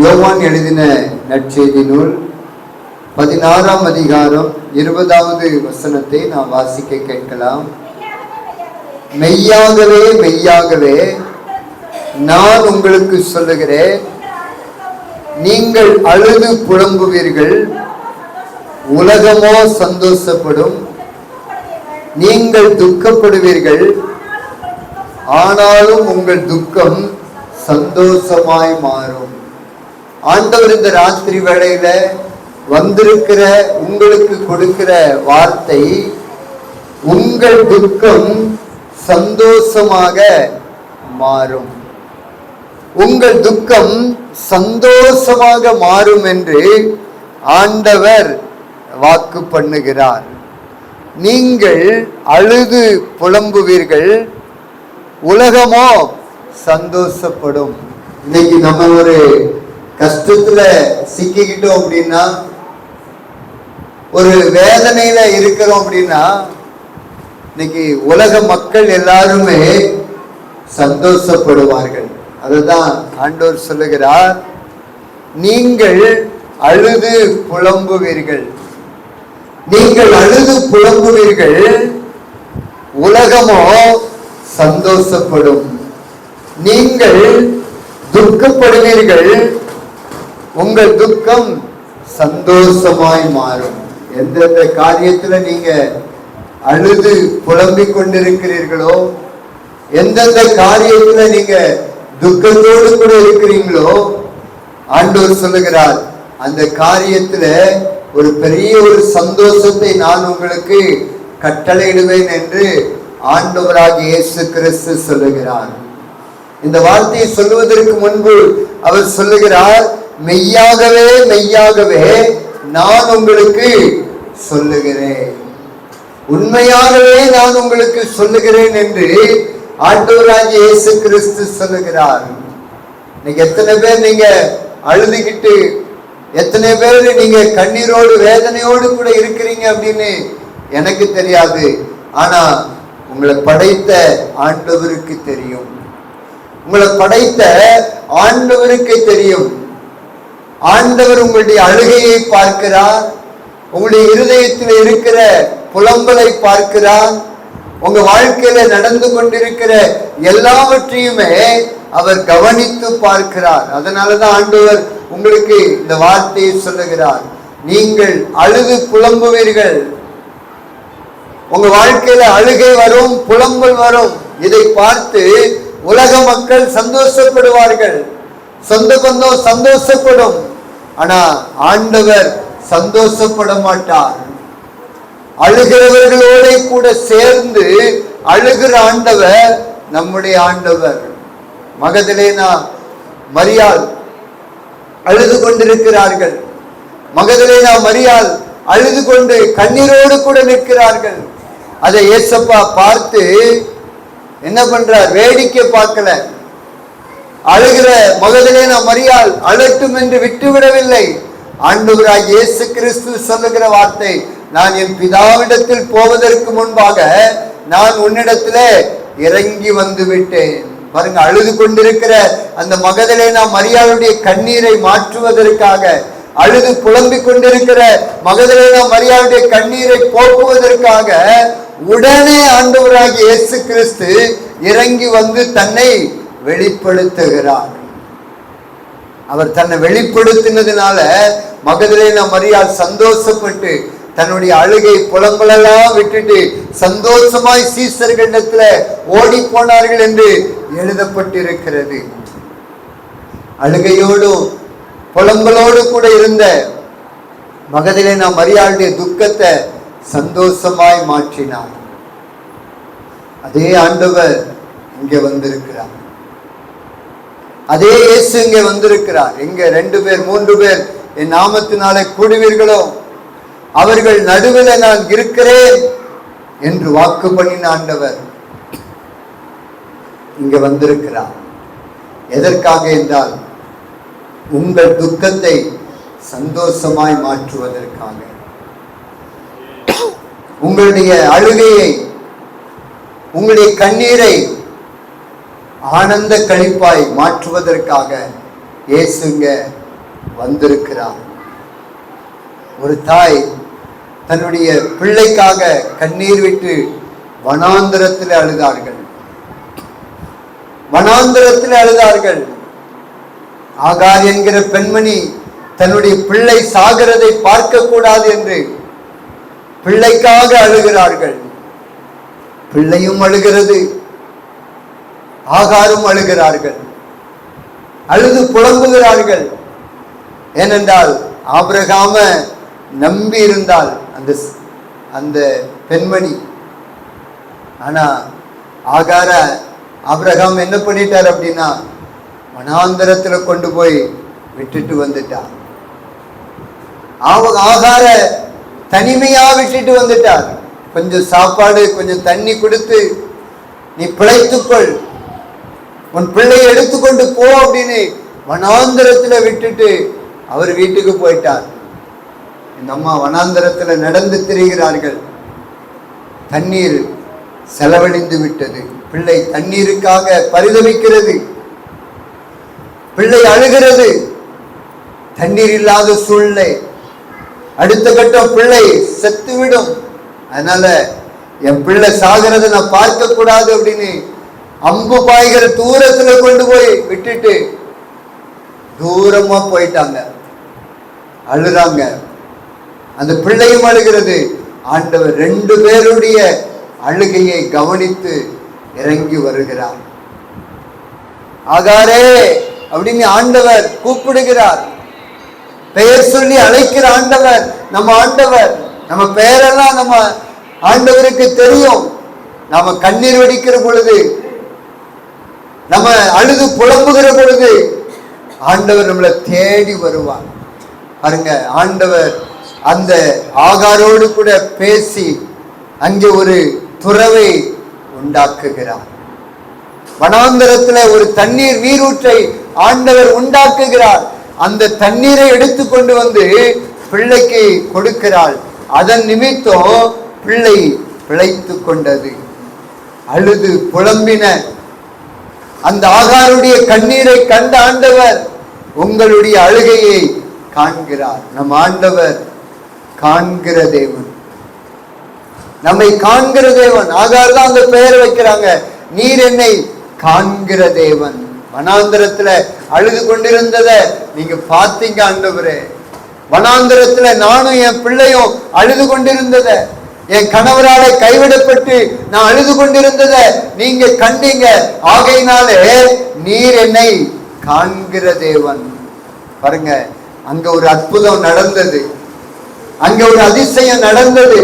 யோவான் எழுதின நற்செய்தி நூல் பதினாறாம் அதிகாரம் இருபதாவது வசனத்தை நாம் வாசிக்க கேட்கலாம். மெய்யாகவே மெய்யாகவே நான் உங்களுக்கு சொல்லுகிறேன். நீங்கள் அழுது புலம்புவீர்கள் உலகமோ சந்தோஷப்படும். நீங்கள் துக்கப்படுவீர்கள் ஆனாலும் உங்கள் துக்கம் சந்தோஷமாய் மாறும். ஆண்டவர் இந்த ராத்திரி வேளையில வந்திருக்கிற உங்களுக்கு கொடுக்கிற வார்த்தை உங்கள் துக்கம் சந்தோஷமாக மாறும். உங்கள் துக்கம் சந்தோஷமாக மாறும் என்று ஆண்டவர் வாக்கு பண்ணுகிறார். நீங்கள் அழுது புலம்புவீர்கள் உலகமோ சந்தோஷப்படும். இன்னைக்கு நம்ம ஒரு கஷ்டத்துல சிக்கிக்கிட்டோம் அப்படின்னா ஒரு வேதனையில இருக்கிறோம் அப்படின்னா இன்னைக்கு உலக மக்கள் எல்லாருமே சந்தோஷப்படுவார்கள். அதுதான் ஆண்டோர் சொல்லுகிறார் நீங்கள் அழுது புலம்புவீர்கள். நீங்கள் அழுது புலம்புவீர்கள் உலகமோ சந்தோஷப்படும். நீங்கள் துக்கப்படுவீர்கள் உங்கள் துக்கம் சந்தோஷமாய் மாறும். எந்தெந்த காரியத்துல நீங்க அழுது புலம்பிக் கொண்டிருக்கிறீர்களோ எந்தெந்த காரியத்துல நீங்க துக்கத்தோடு கூட இருக்கிறீங்களோ ஆண்டோர் சொல்லுகிறார் அந்த காரியத்துல ஒரு பெரிய ஒரு சந்தோஷத்தை நான் உங்களுக்கு கட்டளையிடுவேன் என்று ஆண்டவராக இயேசு கிறிஸ்து சொல்லுகிறார். இந்த வார்த்தையை சொல்லுவதற்கு முன்பு அவர் சொல்லுகிறார் மெய்யாகவே மெய்யாகவே நான் உங்களுக்கு சொல்லுகிறேன். உண்மையாகவே நான் உங்களுக்கு சொல்லுகிறேன் என்று ஆண்டவராகிய இயேசு கிறிஸ்து சொல்லுகிறார். இன்னைக்கு எத்தனை பேர் நீங்க அழுதுகிட்டு எத்தனை பேர் நீங்க கண்ணீரோடு வேதனையோடு கூட இருக்கிறீங்க அப்படின்னு எனக்கு தெரியாது. ஆனா உங்களை படைத்த ஆண்டவருக்கு தெரியும். உங்களை படைத்த ஆண்டவருக்கு தெரியும். ஆண்டவர் உங்களுடைய அழுகையை பார்க்கிறார். உங்களுடைய இருதயத்தில் இருக்கிற புலம்பலை பார்க்கிறார். உங்க வாழ்க்கையில நடந்து கொண்டிருக்கிற எல்லாவற்றையுமே அவர் கவனித்து பார்க்கிறார். அதனாலதான் ஆண்டவர் உங்களுக்கு இந்த வார்த்தையை சொல்லுகிறார். நீங்கள் அழுது புலம்புவீர்கள். உங்க வாழ்க்கையில அழுகை வரும் புலம்பல் வரும். இதை பார்த்து உலக மக்கள் சந்தோஷப்படுவார்கள். சொந்த பந்தம் சந்தோஷப்படும். ஆனா ஆண்டவர் சந்தோஷப்பட மாட்டார் அழுகிறவர்களோட கூட சேர்ந்து அழுகிற ஆண்டவர் நம்முடைய ஆண்டவர். மகதிலேனா மரியாள் அழுது கொண்டிருக்கிறார்கள். மகதிலேனா மரியாள் அழுது கொண்டு கண்ணீரோடு கூட நிற்கிறார்கள். அதை ஏசப்பா பார்த்து என்ன பண்றார்? வேடிக்கை பார்க்கல. அழுகிற மகதிலே நாம் மரியாள் அழட்டும் என்று விட்டுவிடவில்லை. ஆண்டவராய் இயேசு கிறிஸ்து சொல்லுகிற வார்த்தை நான் என் பிதாவிடத்தில் போவதற்கு முன்பாக நான் உன்னிடத்துல இறங்கி வந்து விட்டேன் பாருங்க அழுது கொண்டிருக்கிற அந்த மகதிலே நாம் மரியாளுடைய கண்ணீரை மாற்றுவதற்காக அழுது புலம்பிக் கொண்டிருக்கிற மகதலேனா மரியாளுடைய கண்ணீரை போக்குவதற்காக உடனே ஆண்டவராகிய இயேசு கிறிஸ்து இறங்கி வந்து தன்னை வெளிப்படுத்துகிறார். அவர் தன்னை வெளிப்படுத்தினதுனால மகதிலேன மரியால் சந்தோஷப்பட்டு தன்னுடைய அழுகை புலம்பலெல்லாம் விட்டுட்டு சந்தோஷமாய் சீசர்களிடத்துல ஓடி போனார்கள் என்று எழுதப்பட்டிருக்கிறது. அழுகையோடும் புலம்பலோடு கூட இருந்த மகதிலே நாம் மரியாளுடைய துக்கத்தை சந்தோஷமாய் மாற்றினார். அதே ஆண்டவர் இங்கே வந்திருக்கிறார். அதே இயேசு இங்கே வந்திருக்கிறார். எங்க ரெண்டு பேர் மூன்று பேர் என் நாமத்தினாலே கூடுவீர்களோ? அவர்கள் நடுவில் நான் இருக்கிறேன் என்று வாக்கு பண்ணின ஆண்டவர் இங்க வந்திருக்கிறார். எதற்காக என்றால் உங்கள் துக்கத்தை சந்தோஷமாய் மாற்றுவதற்காக. உங்களுடைய அழுகையை உங்களுடைய கண்ணீரை ஆனந்த கழிப்பாய் மாற்றுவதற்காக இயேசுங்க வந்திருக்கிறார். ஒரு தாய் தன்னுடைய பிள்ளைக்காக கண்ணீர் விட்டு வனாந்திரத்தில் அழுதார்கள். வனாந்திரத்தில் அழுதார்கள். ஆகார் என்கிற பெண்மணி தன்னுடைய பிள்ளை சாகிறதை பார்க்க கூடாது என்று பிள்ளைக்காக அழுகிறார்கள். பிள்ளையும் அழுகிறது. ஆகாரும் அழுகிறார்கள். அழுது புலம்புகிறார்கள். ஏனென்றால் ஆபிரகாம நம்பி இருந்தால் அந்த அந்த பெண்மணி. ஆனா ஆகார ஆபிரகாம் என்ன பண்ணிட்டார் அப்படின்னா வனாந்தரத்துல கொண்டு போய் விட்டுட்டு வந்துட்டார் ஆகார தனிமையா விட்டுட்டு வந்துட்டார் கொஞ்சம் சாப்பாடு கொஞ்சம் தண்ணி கொடுத்து நீ பிழைத்துக்கொள். உன் பிள்ளையை எடுத்துக்கொண்டு போ அப்படின்னு வனாந்தரத்துல விட்டுட்டு அவர் வீட்டுக்கு போயிட்டார். இந்த அம்மா வனாந்திரத்துல நடந்து திரிகிறார்கள். தண்ணீர் செலவழிந்து விட்டது. பிள்ளை தண்ணீருக்காக பரிதவிக்கிறது பிள்ளை அழுகிறது. தண்ணீர் இல்லாத சூழ்நிலை. அடுத்த கட்டம் பிள்ளை செத்துவிடும். அதனால என் பிள்ளை சாகிறத நான் பார்க்க கூடாது அப்படின்னு அம்பு பாய்கள் தூரத்துல கொண்டு போய் விட்டுட்டு தூரமா போயிட்டாங்க. அழுதாங்க. அந்த பிள்ளையும் அழுகிறது. ஆண்டவர் ரெண்டு பேருடைய அழுகையை கவனித்து இறங்கி வருகிறார். ஆகாரே அப்படின்னு ஆண்டவர் கூப்பிடுகிறார். பெயர் சொல்லி அழைக்கிற ஆண்டவர் நம்ம ஆண்டவர். நம்ம பெயரெல்லாம் நம்ம ஆண்டவருக்கு தெரியும். நாம கண்ணீர் வடிக்கிற பொழுது நம்ம அழுது புலம்புகிற பொழுது ஆண்டவர் நம்மளை தேடி வருவார். பாருங்க ஆண்டவர் அந்த ஆகாரோடு கூட பேசி அங்கே ஒரு துறவை உண்டாக்குகிறார். வனாந்தரத்துல ஒரு தண்ணீர் நீரூற்றை ஆண்டவர் உண்டாக்குகிறார். அந்த தண்ணீரை எடுத்து கொண்டு வந்து பிள்ளைக்கு கொடுக்கிறாள். அதன் நிமித்தம் பிள்ளை பிழைத்து கொண்டது. அழுது புலம்பின அந்த ஆகாருடைய கண்ணீரை கண்ட ஆண்டவர் உங்களுடைய அழுகையை காண்கிறார். நம் ஆண்டவர் காண்கிற தேவன். நம்மை காண்கிற தேவன். ஆகார் தான் அந்த பெயர் வைக்கிறாங்க. நீர் என்னை காண்கிற தேவன். வனாந்திரத்துல அழுது கொண்டிருந்தத நீங்க பார்த்தீங்க ஆண்டவரே. வனாந்திரத்துல நானும் என் பிள்ளையும் அழுது கொண்டிருந்ததை என் கணவரால கைவிடப்பட்டு நான் அழுது கொண்டிருந்தத நீங்க கண்டீங்க. ஆகையினாலே நீர் என்னை காண்கிற தேவன். பாருங்க அங்க ஒரு அற்புதம் நடந்தது. அங்க ஒரு அதிசயம் நடந்தது.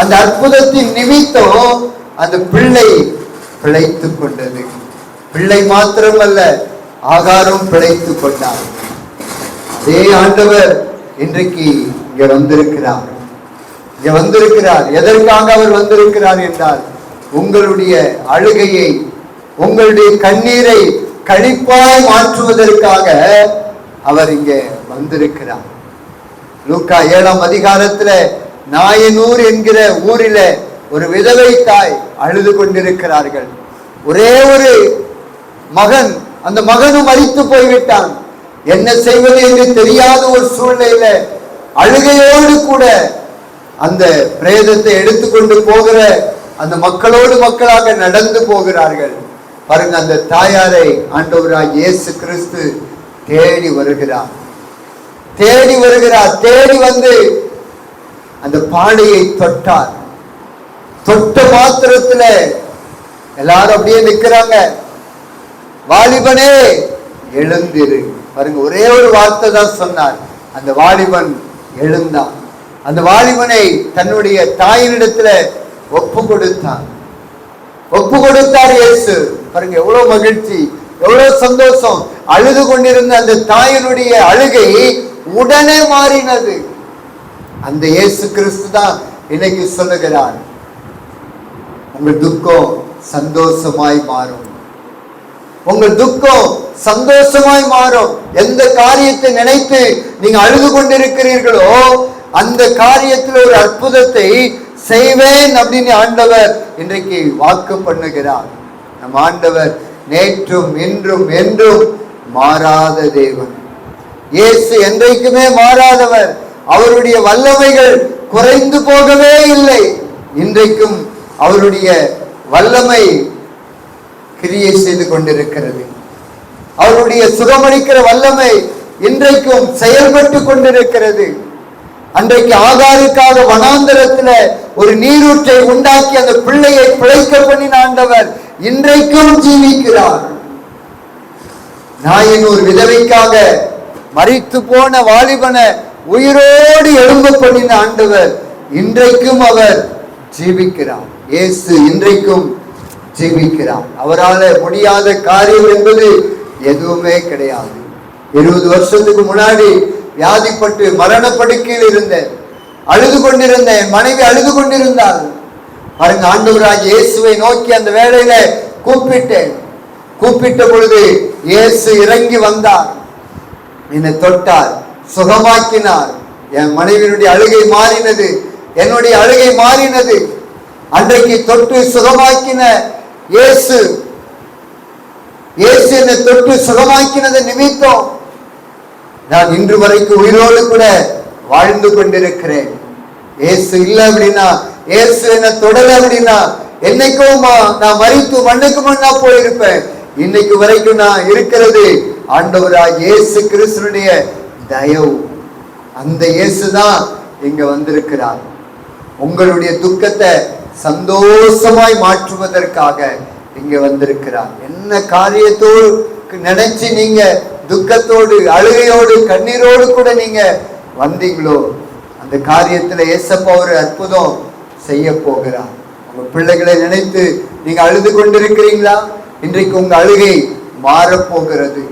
அந்த அற்புதத்தின் நிமித்தம் அந்த பிள்ளை பிழைத்து கொண்டது. பிள்ளை மாத்திரமல்ல ஆகாரம் பிழைத்து கொண்டார். அதே ஆண்டவர் இன்றைக்கு இங்க வந்திருக்கிறார். இங்க வந்திருக்கிறார். எதற்காக அவர் வந்திருக்கிறார் என்றால் உங்களுடைய அழுகையை உங்களுடைய கண்ணீரை கழிப்பாய் மாற்றுவதற்காக அவர் இங்கே வந்திருக்கிறார். லூக்கா ஏழாம் அதிகாரத்துல நாயனூர் என்கிற ஊரில ஒரு விதவை தாய் அழுது கொண்டிருக்கிறார்கள். ஒரே ஒரு மகன் அந்த மகனும் மறித்து போய்விட்டான். என்ன செய்வது என்று தெரியாத ஒரு சூழ்நிலையில அழுகையோடு கூட அந்த பிரேதத்தை எடுத்துக்கொண்டு போகிற அந்த மக்களோடு மக்களாக நடந்து போகிறார்கள். பாருங்க அந்த தாயாரை ஆண்டவராய் இயேசு கிறிஸ்து தேடி வருகிறார். தேடி வருகிறார். தேடி வந்து அந்த பாடையை தொட்டார். தொட்ட மாத்திரத்துல எல்லாரும் அப்படியே நிக்கிறாங்க. வாலிபனே எழுந்திரு. பாருங்க ஒரே ஒரு வார்த்தை தான் சொன்னார். அந்த வாலிபன் எழுந்தான். அந்த வாலிபனை தன்னுடைய தாயினிடத்துல ஒப்பு கொடுத்தான் ஒப்பு கொடுத்தார் இயேசு. பாருங்க எவ்வளவு மகிழ்ச்சி எவ்வளவு சந்தோஷம். அழுது கொண்டிருந்த அந்த தாயினுடைய அழுகை உடனே மாறினது. அந்த இயேசு கிறிஸ்து தான் இன்னைக்கு சொல்லுகிறார் உங்கள் துக்கம் சந்தோஷமாய் மாறும். உங்கள் துக்கம் சந்தோஷமாய் மாறும். எந்த காரியத்தை நினைத்து நீங்க அழுது கொண்டிருக்கிறீர்களோ அந்த காரியத்தில் ஒரு அற்புதத்தை செய்வேன் அப்படின்னு ஆண்டவர் இன்றைக்கு வாக்கு பண்ணுகிறார். நம் ஆண்டவர் நேற்றும் இன்றும் என்றும் மாறாத தேவன். இயேசு என்றைக்குமே மாறாதவர். அவருடைய வல்லமைகள் குறைந்து போகவே இல்லை. இன்றைக்கும் அவருடைய வல்லமை கிரியை செய்து கொண்டிருக்கிறது. அவருடைய சுகமளிக்கிற வல்லமை இன்றைக்கும் செயல்பட்டு கொண்டிருக்கிறது. அன்றைக்கு ஆகாருக்காக வனாந்தரத்துல ஒரு நீரூற்றை உண்டாக்கி அந்த பிள்ளையை பிழைக்க பண்ணின ஆண்டவர் இன்றைக்கும் ஜீவிக்கிறார். நாயின் ஒரு விதவைக்காக மறித்து போன வாலிபனை உயிரோடு எழும்ப பண்ணின ஆண்டவர் இன்றைக்கும் அவர் ஜீவிக்கிறார். இயேசு இன்றைக்கும் ஜீவிக்கிறார். அவரால முடியாத காரியம் என்பது எதுவுமே கிடையாது. இருபது வருஷத்துக்கு முன்னாடி வியாதிப்பட்டு மரண படுக்கையில் இருந்தேன். அழுது கொண்டிருந்தேன். என் மனைவி அழுது கொண்டிருந்தாள். பாருங்க ஆண்டவராக இயேசுவை நோக்கி அந்த வேலையில கூப்பிட்டேன். கூப்பிட்ட பொழுது இயேசு இறங்கி வந்தார். என்னை தொட்டார் சுகமாக்கினார். என் மனைவியினுடைய அழுகை மாறினது என்னுடைய அழுகை மாறினது. அன்றைக்கு தொட்டு சுகமாக்கின இயேசு இயேசு என்னை தொட்டு சுகமாக்கினது நிமித்தம் நான் இன்று வரைக்கும் உயிரோடு கூட வாழ்ந்து கொண்டிருக்கிறேன். ஏசு இல்லை அப்படின்னா ஏசு என்ன தொடல அப்படின்னா என்னைக்குமா நான் மறித்து மண்ணுக்கு மண்ணா போயிருப்பேன். இன்னைக்கு வரைக்கும் நான் இருக்கிறது ஆண்டவரா இயேசு கிறிஸ்துனுடைய தயவு. அந்த இயேசு தான் இங்க வந்திருக்கிறார். உங்களுடைய துக்கத்தை சந்தோஷமாய் மாற்றுவதற்காக இங்க வந்திருக்கிறார். என்ன காரியத்தோடு நினைச்சு நீங்க துக்கத்தோடு அழுகையோடு கண்ணீரோடு கூட நீங்க வந்தீங்களோ அந்த காரியத்துல ஏசப்பா ஒரு அற்புதம் செய்ய போகிறார். உங்க பிள்ளைகளை நினைத்து நீங்க அழுது கொண்டிருக்கிறீங்களா? இன்றைக்கு உங்க அழுகை மாறப்போகிறது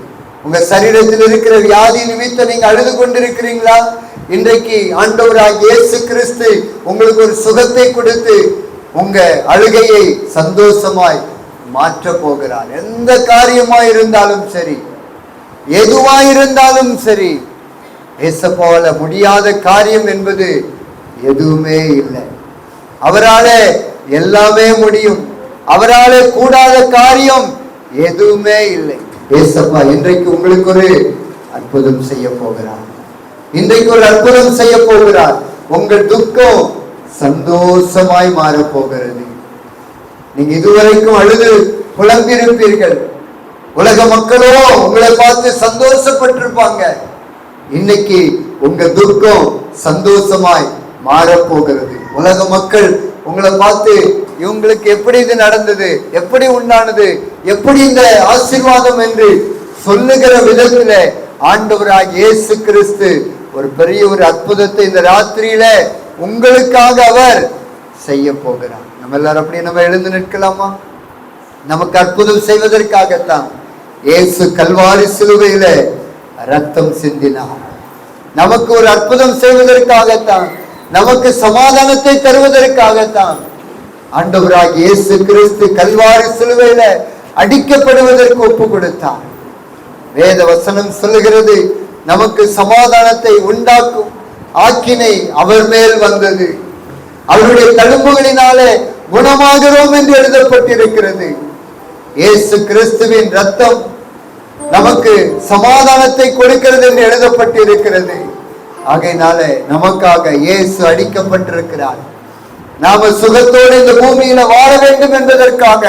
உங்க சரீரத்தில் இருக்கிற வியாதி நிமித்த நீங்க அழுது கொண்டிருக்கிறீங்களா? இன்றைக்கு ஆண்டவராக இயேசு கிறிஸ்து உங்களுக்கு ஒரு சுகத்தை கொடுத்து உங்க அழுகையை சந்தோஷமாய் மாற்ற போகிறார். எந்த காரியமாய் இருந்தாலும் சரி எதுவா இருந்தாலும் சரி ஏசப்பால முடியாத காரியம் என்பது எதுவுமே இல்லை. அவரால எல்லாமே முடியும். அவரால கூடாத காரியம் எதுவுமே இல்லை. ஏசப்பா இன்றைக்கு உங்களுக்கு ஒரு அற்புதம் செய்ய போகிறார். இன்றைக்கு ஒரு அற்புதம் செய்ய போகிறார். உங்கள் துக்கம் சந்தோஷமாய் மாறப் போகிறது. நீங்க இதுவரைக்கும் அழுது குழம்பிருப்பீர்கள் உலக மக்களோ உங்களை பார்த்து சந்தோஷப்பட்டிருப்பாங்க. இன்னைக்கு உங்க துக்கம் சந்தோஷமாய் மாறப்போகிறது. உலக மக்கள் உங்களை பார்த்து இவங்களுக்கு எப்படி இது நடந்தது? எப்படி உண்டானது? எப்படி இந்த ஆசீர்வாதம்? என்று சொல்லுகிற விதத்துல ஆண்டவராக இயேசு கிறிஸ்து ஒரு பெரிய ஒரு அற்புதத்தை இந்த ராத்திரியில உங்களுக்காக அவர் செய்ய போகிறார். நம்ம எல்லாரும் அப்படி நம்ம எழுந்து நிற்கலாமா? நமக்கு அற்புதம் செய்வதற்காகத்தான். இயேசு கல்வாரி சிலுவையில ரத்தம் சிந்தினார் நமக்கு ஒரு அற்புதம் செய்வதற்காகத்தான் நமக்கு சமாதானத்தை தருவதற்காகத்தான் ஆண்டவராக இயேசு கிறிஸ்து கல்வாரி சிலுவையில அடிக்கப்படுவதற்கு ஒப்பு கொடுத்தார். வேத வசனம் சொல்லுகிறது நமக்கு சமாதானத்தை உண்டாக்கும் ஆக்கினை அவர் மேல் வந்தது. அவருடைய தழும்புகளினாலே குணமாகிறோம் என்று எழுதப்பட்டிருக்கிறது. இயேசு கிறிஸ்துவின் ரத்தம் நமக்கு சமாதானத்தை கொடுக்கிறது என்று எழுதப்பட்டிருக்கிறது. ஆகையினால நமக்காக இயேசு அடிக்கப்பட்டிருக்கிறார். நாம சுகத்தோடு இந்த பூமியில வாழ வேண்டும் என்பதற்காக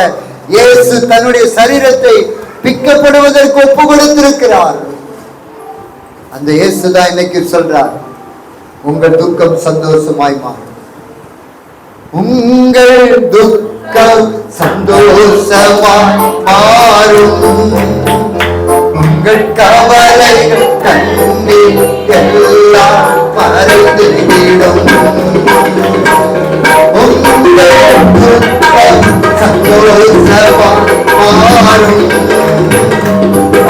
இயேசு தன்னுடைய சரீரத்தை பிக்கப்படுவதற்கு ஒப்பு கொடுத்திருக்கிறார் அந்த இயேசு தான் இன்னைக்கு சொல்றார் உங்கள் துக்கம் சந்தோஷமாய் மாறும். உங்கள் துக்கம் சந்தோஷமாய் மாறும் உங்கள் கவலைகள் கண்ணீர் எல்லாம் மறந்துவிடும் உங்கள் துக்கம் சந்தோஷமாய் மாறும்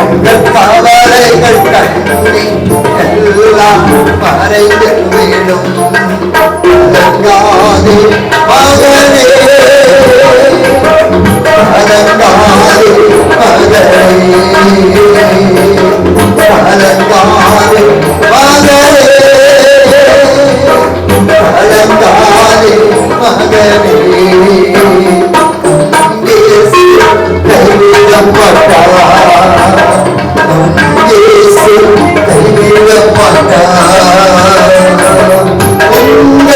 உங்கள் கவலைகள் கண்ணீர் எல்லாம் மறைந்து விடும் கலங்காதே மகனே கலங்காதே மகனே கலங்காதே மகனே கலங்காதே மகனே கைவிடப்பட்டார் உங்க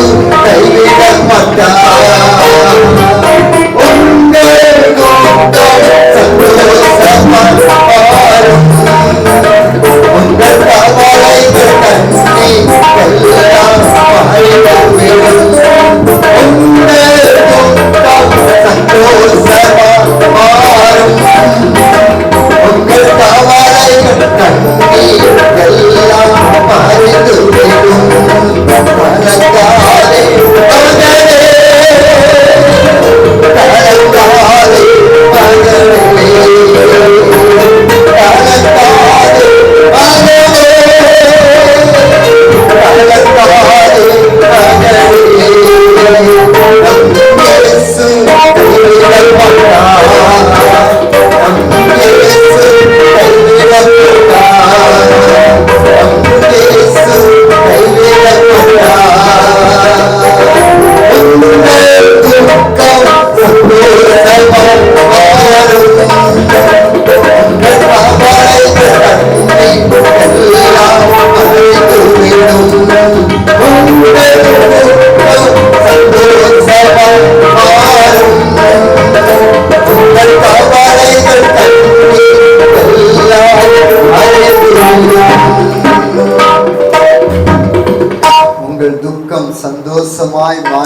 Hey, வருவார்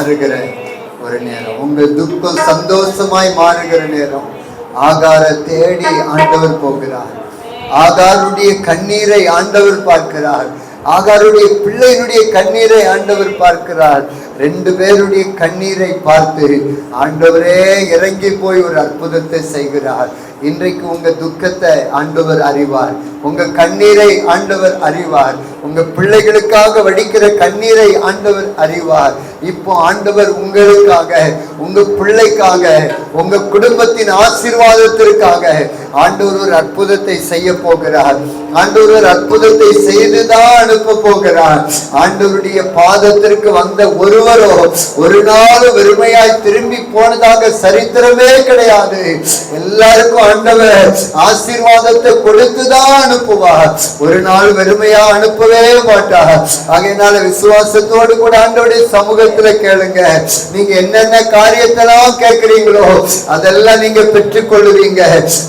மாறுகிற ஒரு நேரம். உங்க துக்கம் சந்தோஷமாய் மாறுகிற நேரம். ஆகார தேடி ஆண்டவர் போகிறார். ஆகாருடைய கண்ணீரை ஆண்டவர் பார்க்கிறார். ஆகாருடைய பிள்ளையினுடைய கண்ணீரை ஆண்டவர் பார்க்கிறார். ரெண்டு பேருடைய கண்ணீரை பார்த்து ஆண்டவரே இறங்கி போய் ஒரு அற்புதத்தை செய்கிறார். இன்றைக்கு உங்க துக்கத்தை ஆண்டவர் அறிவார். உங்க கண்ணீரை ஆண்டவர் அறிவார். உங்க பிள்ளைகளுக்காக வடிக்கிற கண்ணீரை ஆண்டவர் அறிவார். இப்போ ஆண்டவர் உங்களுக்காக உங்க பிள்ளைக்காக உங்க குடும்பத்தின் ஆசீர்வாதத்திற்காக ஆண்டவர் ஒரு அற்புதத்தை செய்ய போகிறார். ஆண்டவர் ஒரு அற்புதத்தை செய்துதான் அனுப்ப போகிறார். ஆண்டவருடைய பாதத்திற்கு வந்த ஒரு ஒருவரோ ஒரு நாள் வெறுமையாய் திரும்பி போனதாக சரித்திரமே கிடையாது. எல்லாருக்கும் ஆண்டவர் ஆசீர்வாதத்தை கொடுத்துதான் அனுப்புவார். ஒரு நாள் வெறுமையா அனுப்பவே மாட்டார். ஆகையினால விசுவாசத்தோடு கூட ஆண்டோடைய சமூகத்துல கேளுங்க. நீங்க என்னென்ன காரியத்தெல்லாம் கேட்கிறீங்களோ அதெல்லாம் நீங்க பெற்றுக்கொள்ளுவீங்க.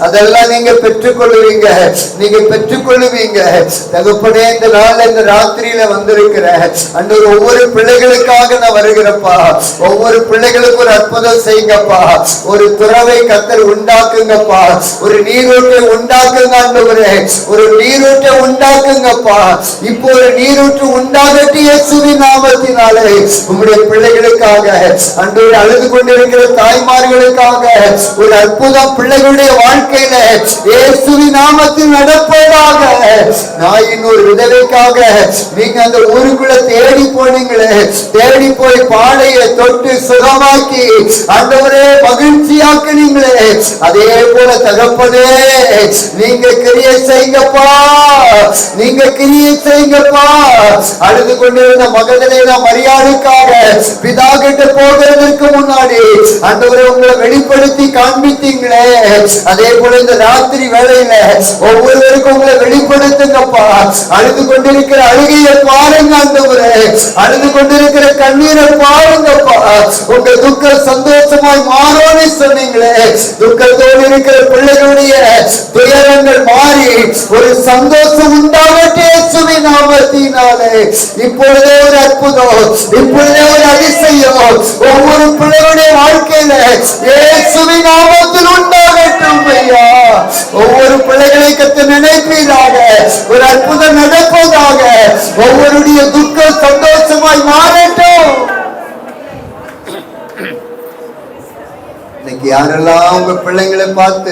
அதெல்லாம் நீங்க பெற்றுக்கொள்ளுவீங்க. நீங்க பெற்றுக்கொள்ளுவீங்க. தகப்பனே இந்த நாள் இந்த ராத்திரியில வந்திருக்கிற அந்த ஒவ்வொரு பிள்ளைகளுக்காக வருகிறப்பா. ஒவ்வொரு பிள்ளைகளுக்கும் ஒரு அற்புதம் செய்யுங்கப்பா. ஒரு துறவை கத்தர் உண்டாக்குங்கப்பா. ஒரு நீரூற்றை உண்டாக்குங்க ஆண்டவரே. ஒரு நீரூற்றை உண்டாக்குங்கப்பா. இப்போ ஒரு நீரூற்று உண்டாகட்டி இயேசுவின் நாமத்தினாலே. உங்களுடைய பிள்ளைகளுக்காக அன்றோடு அழுது கொண்டிருக்கிற தாய்மார்களுக்காக ஒரு அற்புதம் பிள்ளைகளுடைய வாழ்க்கையில இயேசுவி நாமத்தில் நடப்பதாக நாயின் ஒரு விதவைக்காக நீங்க அந்த ஊருக்குள்ள தேடி போனீங்களே. தேடி போய் பாடையை தொட்டு சுகமாக்கி ஆண்டவரே மகிழ்ச்சியாக்குனீங்களே அதே போல தகப்பனே நீங்க கிரிய செய்யுங்கப்பா. நீங்க கிரிய செய்யுங்கப்பா. அழுது கொண்டிருந்த மகதனை மரியாதைக்காக பிதா கிட்ட போகிறதற்கு முன்னாடி ஆண்டவரை உங்களை வெளிப்படுத்தி காண்பித்தீங்களே. அதே போல இந்த ராத்திரி வேலையில ஒவ்வொருவருக்கும் உங்களை வெளிப்படுத்துங்கப்பா. அழுது கொண்டிருக்கிற அழுகையை பாருங்க ஆண்டவரே. அழுது கொண்டிருக்கிற கண்ணு கண்ணீரை பாருங்கப்பா உங்க துக்கம் சந்தோஷமாய் மாறோன்னு சொன்னீங்களே. துக்கத்தோடு இருக்கிற பிள்ளைகளுடைய துயரங்கள் மாறி ஒரு சந்தோஷம் உண்டாகட்டே சுவி நாமத்தினாலே. இப்பொழுதே ஒரு அற்புதம் இப்பொழுதே ஒரு அதிசயம். ஒவ்வொரு பிள்ளைகளுடைய வாழ்க்கையில இயேசுவி நாமத்தில் உண்டாகட்டும் ஐயா. ஒவ்வொரு பிள்ளைகளை கத்து நினைப்பீராக ஒரு அற்புதம் நடப்பதாக. ஒவ்வொருடைய துக்கம் சந்தோஷமாய் மாறட்டும். இன்னைக்கு யாரெல்லாம் உங்க பிள்ளைங்களை பார்த்து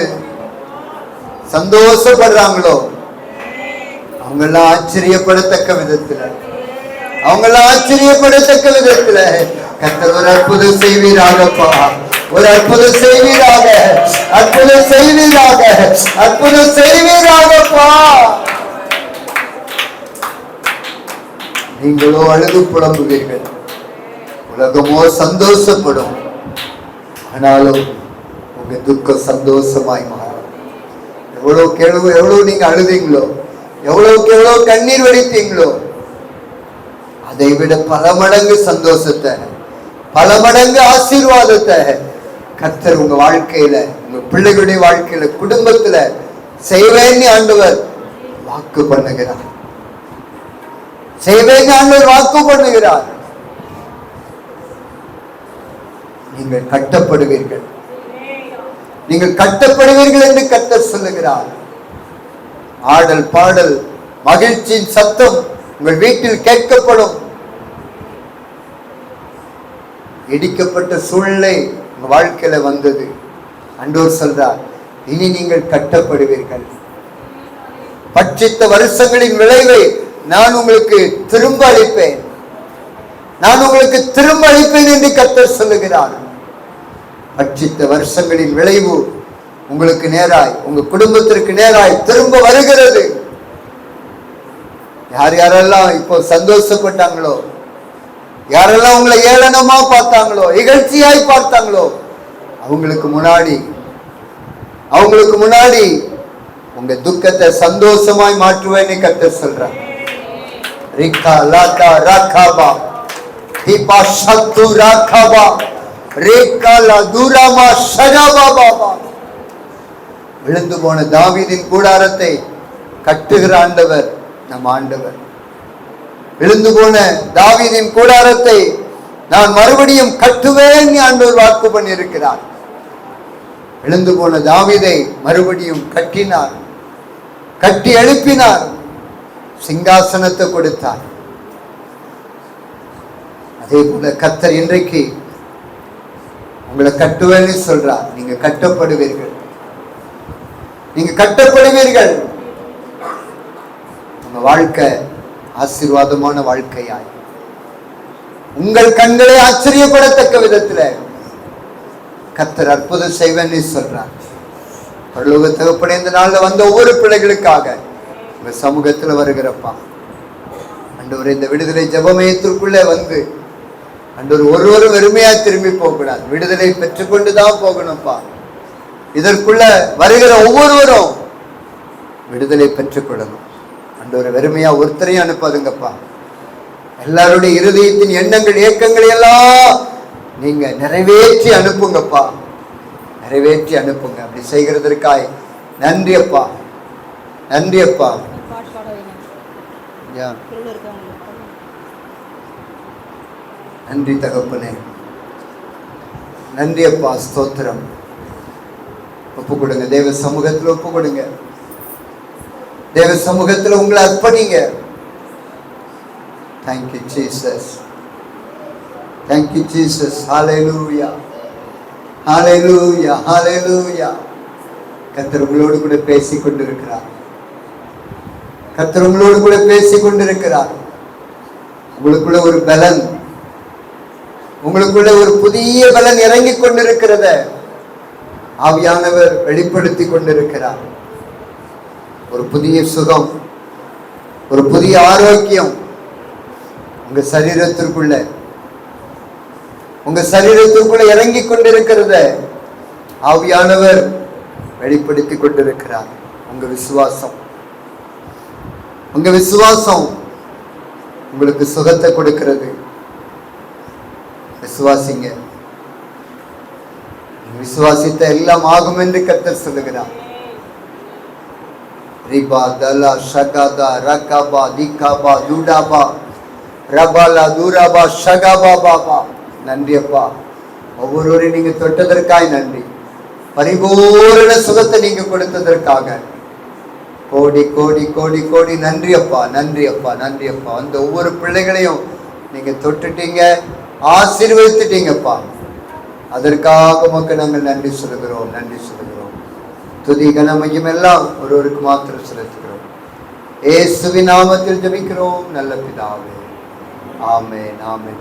சந்தோஷப்படுறாங்களோ அவங்கெல்லாம் ஆச்சரியப்படத்தக்க விதத்துல அவங்கெல்லாம் ஆச்சரியப்படத்தக்க விதத்துல கத்தர் ஒரு அற்புதம் செய்வீராகப்பா. ஒரு அற்புதம் செய்வீராக அற்புதம் செய்வீராக அற்புதம் செய்வீராகப்பா. நீங்களோ அழுது புலம்புவீர்கள். உலகமோ சந்தோஷப்படும். ஆனாலும் உங்க துக்கம் சந்தோஷமாய் மாறும். எவ்வளவுக்கு எவ்வளவு எவ்வளவு நீங்க அழுதீங்களோ எவ்வளவு எவ்வளவு கண்ணீர் வடித்தீங்களோ அதை விட பல மடங்கு சந்தோஷத்தை பல மடங்கு ஆசீர்வாதத்தை கத்தர் உங்க வாழ்க்கையில உங்க பிள்ளைகளுடைய வாழ்க்கையில குடும்பத்துல செய்வேன்னு ஆண்டவர் வாக்கு பண்ணுகிறார். செய்வேன்னு ஆண்டவர் வாக்கு பண்ணுகிறார். நீங்கள் கட்டப்படுவீர்கள். நீங்கள் கட்டப்படுவீர்கள் என்று கட்ட சொல்லுகிறார். ஆடல் பாடல் மகிழ்ச்சியின் சத்தம் உங்கள் வீட்டில் கேட்கப்படும். இடிக்கப்பட்ட சூழ்நிலை உங்க வாழ்க்கையில வந்தது. அண்டோர் சொல்றார் இனி நீங்கள் கட்டப்படுவீர்கள். பட்சித்த வருஷங்களின் விளைவை நான் உங்களுக்கு திரும்ப அளிப்பேன். நான் உங்களுக்கு திரும்ப அளிப்பேன் என்று கத்தர் சொல்லுகிறார். பட்சித்த வருஷங்களின் விளைவு உங்களுக்கு நேராய் உங்க குடும்பத்திற்கு நேராய் திரும்ப வருகிறது. யார் யாரெல்லாம் இப்போ சந்தோஷப்பட்டாங்களோ யாரெல்லாம் உங்களை ஏளனமா பார்த்தாங்களோ இகழ்ச்சியாய் பார்த்தாங்களோ அவங்களுக்கு முன்னாடி அவங்களுக்கு முன்னாடி உங்க துக்கத்தை சந்தோஷமாய் மாற்றுவேன்னு கத்த சொல்றாங்க ரிக்கா லாக்கா ராக்காபா. தீபா சத்து ராக்காபா. பாபா. விழுந்து போன தாவீதின் கூடாரத்தை கட்டுகிற ஆண்டவர் நம் ஆண்டவர். விழுந்து போன தாவீதின் கூடாரத்தை நான் மறுபடியும் கட்டுவேன் ஆண்டவர் வாக்கு பண்ணியிருக்கிறார். விழுந்து போன தாவிதை மறுபடியும் கட்டினார். கட்டி எழுப்பினார். சிங்காசனத்தை கொடுத்தார். அதே போல கத்தர் இன்றைக்கு உங்களை கட்டுவேன்னு சொல்றார் நீங்க கட்டப்படுவீர்கள். நீங்க கட்டப்படுவீர்கள். உங்க வாழ்க்கை ஆசீர்வாதமான வாழ்க்கையாய். உங்கள் கண்களை ஆச்சரியப்படத்தக்க விதத்துல கத்தர் அற்புதம் செய்வேன்னு சொல்றார் பரலோக தகப்பனே இந்த நாள்ல வந்த ஒவ்வொரு பிள்ளைகளுக்காக உங்க சமூகத்துல வருகிறப்பா. அண்டவர் இந்த விடுதலை ஜபமயத்திற்குள்ளே வந்து அண்டவர் ஒருவரும் வெறுமையா திரும்பி போகக்கூடாது. விடுதலை பெற்றுக்கொண்டு தான் போகணும்ப்பா. இதற்குள்ள வருகிற ஒவ்வொருவரும் விடுதலை பெற்றுக்கொள்ளணும். அண்டவர் வெறுமையா ஒருத்தரையும் அனுப்பாதுங்கப்பா. எல்லாருடைய இருதயத்தின் எண்ணங்கள் இயக்கங்களை எல்லாம் நீங்க நிறைவேற்றி அனுப்புங்கப்பா. நிறைவேற்றி அனுப்புங்க. அப்படி செய்கிறதற்காய் நன்றி அப்பா நன்றி அப்பா யா. நன்றி தகப்பனே. நன்றி அப்பா ஸ்தோத்திரம். ஒப்பு கொடுங்க தேவ சமூகத்தில் ஒப்பு கொடுங்க தேவ சமூகத்தில் உங்களை அர்ப்பணிங்க. Thank you Jesus thank you Jesus hallelujah hallelujah hallelujah கர்த்தர் உங்களோடு கூட பேசி கொண்டிருக்கிறார் கர்த்தர் உங்களோடு கூட பேசி கொண்டிருக்கிறார் உங்களுக்குள்ள ஒரு பலன் உங்களுக்குள்ள ஒரு புதிய பலன் இறங்கி கொண்டிருக்கிறத ஆவியானவர் வெளிப்படுத்தி கொண்டிருக்கிறார். ஒரு புதிய சுகம் ஒரு புதிய ஆரோக்கியம் உங்க சரீரத்திற்குள்ள. உங்க சரீரத்திற்குள்ள இறங்கி கொண்டிருக்கிறத ஆவியானவர் வெளிப்படுத்தி கொண்டிருக்கிறார். உங்க விசுவாசம் உங்க விசுவாசம் உங்களுக்கு சுகத்தை கொடுக்கிறது. விசுவாசிங்க. விசுவாசித்த எல்லாம் ஆகும் என்று கத்தர் சொல்லுகிறார். ரிபா தலா திகாபா ரபாலா தூராபா பாபா. நன்றி அப்பா ஒவ்வொருவரையும் நீங்க தொட்டதற்காய் நன்றி. பரிபூரண சுகத்தை நீங்க கொடுத்ததற்காக. கோடி கோடி கோடி கோடி நன்றி அப்பா நன்றி அப்பா நன்றி அப்பா அந்த ஒவ்வொரு பிள்ளைகளையும் நீங்க தொட்டுட்டீங்க. ஆசீர்வதித்துட்டீங்கப்பா அதற்காக மக்கள் நாங்கள் நன்றி சொல்லுகிறோம் நன்றி சொல்லுகிறோம். துதி கனமையும் எல்லாம் ஒருவருக்கு மாத்திரம் செலுத்துகிறோம். ஏசுவி நாமத்தில் ஜெபிக்கிறோம் நல்ல பிதாவே. ஆமே நாமே